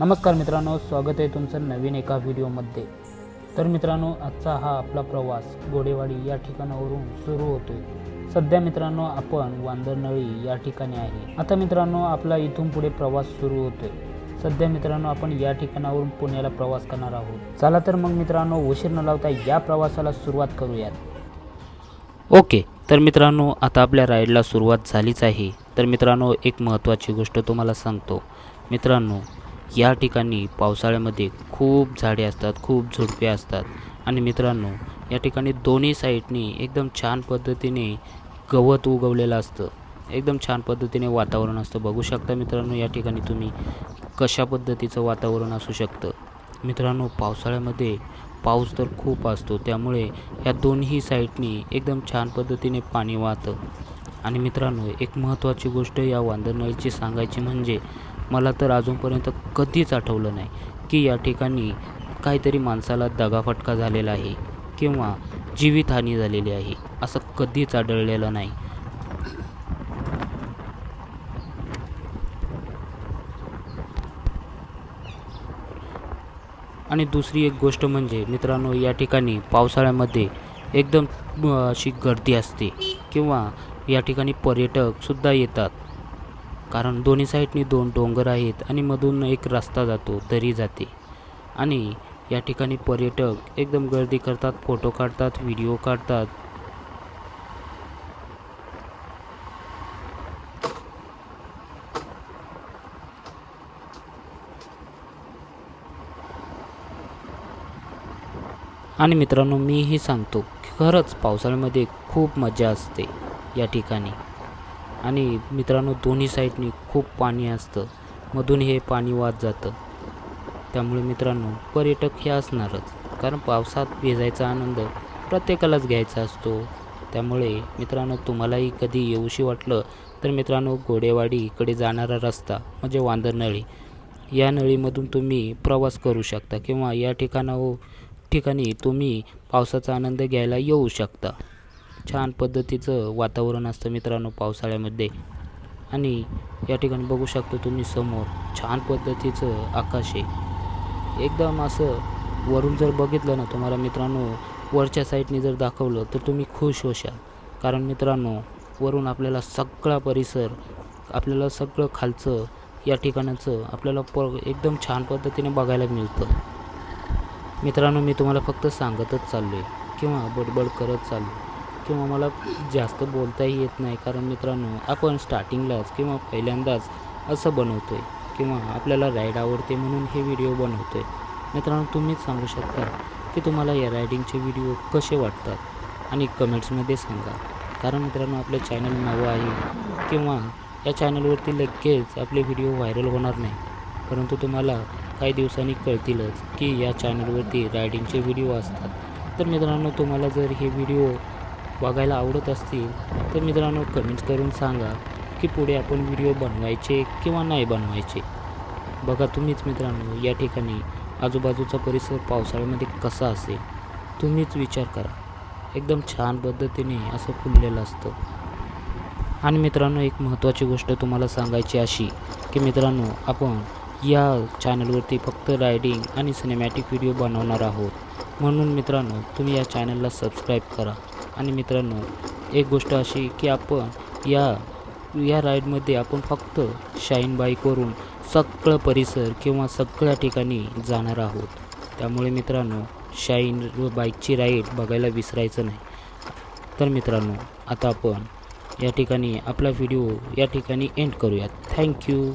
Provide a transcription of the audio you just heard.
नमस्कार मित्रांनो स्वागत आहे तुमचं नवीन एका व्हिडिओमध्ये. तर मित्रांनो आजचा हा आपला प्रवास गोडेवाडी या ठिकाणावरून सुरू होतो सध्या मित्रांनो आपण वांदरनळी या ठिकाणी आहे. आता मित्रांनो आपला इथून पुढे प्रवास सुरू होतोय. सध्या मित्रांनो आपण या ठिकाणावरून पुण्याला प्रवास करणार आहोत. चला तर मग मित्रांनो उशीर न लावता या प्रवासाला सुरुवात करूयात. ओके तर मित्रांनो आता आपल्या राईडला सुरुवात झालीच आहे. तर मित्रांनो एक महत्त्वाची गोष्ट तुम्हाला सांगतो. मित्रांनो या ठिकाणी पावसाळ्यामध्ये खूप झाडे असतात खूप झुडपे असतात. आणि मित्रांनो या ठिकाणी दोन्ही साईडनी एकदम छान पद्धतीने गवत उगवलेलं असतं. एकदम छान पद्धतीने वातावरण असतं. बघू शकता मित्रांनो या ठिकाणी तुम्ही कशा पद्धतीचं वातावरण असू शकतं. मित्रांनो पावसाळ्यामध्ये पाऊस तर खूप असतो. त्यामुळे या दोन्ही साईडनी एकदम छान पद्धतीने पाणी वाहतं. आणि मित्रांनो एक महत्त्वाची गोष्ट या वांदरनळीची सांगायची म्हणजे मला तर अजूनपर्यंत कधीच आठवलं नाही की या ठिकाणी काहीतरी माणसाला दगाफटका झालेला आहे किंवा जीवितहानी झालेली आहे असं कधीच आढळलेलं नाही. आणि दुसरी एक गोष्ट म्हणजे मित्रांनो या ठिकाणी पावसाळ्यामध्ये एकदम अशी गर्दी असते किंवा या ठिकाणी पर्यटकसुद्धा येतात. कारण दोन्ही साईडनी दोन डोंगर आहेत आणि मधून एक रस्ता जातो दरी जाते. आणि या ठिकाणी पर्यटक एकदम गर्दी करतात फोटो काढतात व्हिडिओ काढतात. आणि मित्रांनो मीही सांगतो खरंच पावसाळ्यामध्ये खूप मजा असते या ठिकाणी. आणि मित्रांनो दोन्ही साईडनी खूप पाणी असतं. मधून हे पाणी वाहत जातं. त्यामुळे मित्रांनो पर्यटक हे असणारच. कारण पावसात भिजायचा आनंद प्रत्येकालाच घ्यायचा असतो. त्यामुळे मित्रांनो तुम्हालाही कधी येऊशी वाटलं तर मित्रांनो घोडेवाडी इकडे जाणारा रस्ता म्हणजे वांदर नळी. या नळीमधून तुम्ही प्रवास करू शकता किंवा या ठिकाणावर ठिकाणी तुम्ही पावसाचा आनंद घ्यायला येऊ शकता. छान पद्धतीचं वातावरण असतं मित्रांनो पावसाळ्यामध्ये. आणि या ठिकाणी बघू शकतो तुम्ही समोर छान पद्धतीचं आकाश आहे. एकदम असं वरून जर बघितलं ना तुम्हाला मित्रांनो वरच्या साईडने जर दाखवलं तर तुम्ही खुश होशाल. कारण मित्रांनो वरून आपल्याला सगळा परिसर आपल्याला सगळं खालचं या ठिकाणाचं आपल्याला प एकदम छान पद्धतीने बघायला मिळतं. मित्रांनो मी तुम्हाला फक्त सांगतच चाललो आहे किंवा बडबड करत चाललो आहे किंवा मला जास्त बोलताही येत नाही. कारण मित्रांनो आपण स्टार्टिंगलाच किंवा पहिल्यांदाच असं बनवतो आहे किंवा आपल्याला राईड आवडते म्हणून हे व्हिडिओ बनवतो आहे मित्रांनो तुम्हीच सांगू शकता की तुम्हाला या रायडिंगचे व्हिडिओ कसे वाटतात आणि कमेंट्समध्ये सांगा. कारण मित्रांनो आपलं चॅनल नवं आहे किंवा या चॅनलवरती लगेच आपले व्हिडिओ व्हायरल होणार नाही. परंतु तुम्हाला काही दिवसांनी कळतीलच की या चॅनलवरती रायडिंगचे व्हिडिओ असतात. तर मित्रांनो तुम्हाला जर हे व्हिडिओ बघायला आवडत असतील तर मित्रांनो कमेंट्स करून सांगा की पुढे आपण व्हिडिओ बनवायचे किंवा नाही बनवायचे. बघा तुम्हीच मित्रांनो या ठिकाणी आजूबाजूचा परिसर पावसाळ्यामध्ये कसा असेल तुम्हीच विचार करा. एकदम छान पद्धतीने असं फुललेलं असतं. आणि मित्रांनो एक महत्त्वाची गोष्ट तुम्हाला सांगायची अशी की मित्रांनो आपण या चॅनलवरती फक्त रायडिंग आणि सिनेमॅटिक व्हिडिओ बनवणार आहोत. म्हणून मित्रांनो तुम्ही या चॅनलला सबस्क्राईब करा. आणि मित्रांनो एक गोष्ट अशी की आपण या या राईडमध्ये आपण फक्त शाईन बाईकवरून सगळं परिसर किंवा सगळ्या ठिकाणी जाणार आहोत. त्यामुळे मित्रांनो शाईन व बाईकची राईड बघायला विसरायचं नाही. तर मित्रांनो आता आपण या ठिकाणी आपला व्हिडिओ या ठिकाणी एंड करूयात. थँक्यू.